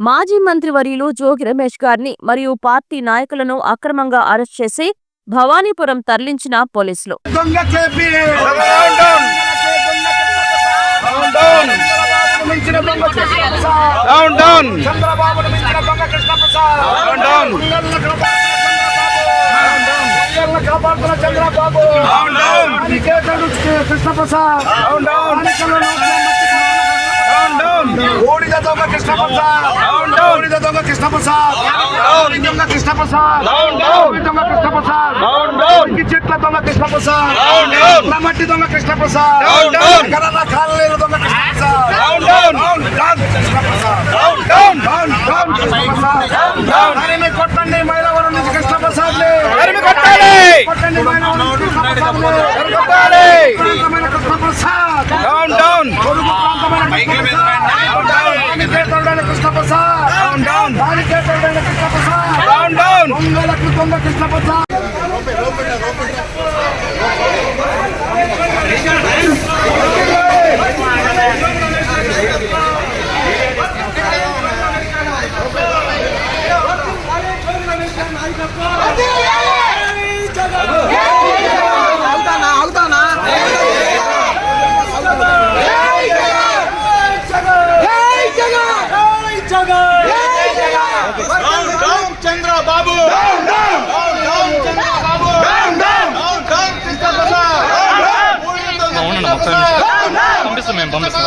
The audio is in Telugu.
మాజీ మంత్రివర్యులు జోగి రమేష్ గారిని మరియు పార్టీ నాయకులను అక్రమంగా అరెస్ట్ చేసి భవానీపురం తరలించిన పోలీసులు. కృష్ణప్రసాద్! కృష్ణప్రసాద్ దొంగ కృష్ణప్రసాద్ దొంగ కృష్ణప్రసాద్ ఇంటి చెట్ల దొంగ కృష్ణప్రసాద్ మట్టి దొంగ కృష్ణప్రసాద్ కరోనా కాలనీల దొంగ కృష్ణప్రసాద్ కొట్టండి మైలవరం నుంచి కొట్టండి మైలవరం ప్రాంతమైన కృష్ణప్రసాద్ దొంగలకు దొంగ కృష్ణప్రసాద్ పంపిస్తాం. మేము పంపిస్తాం.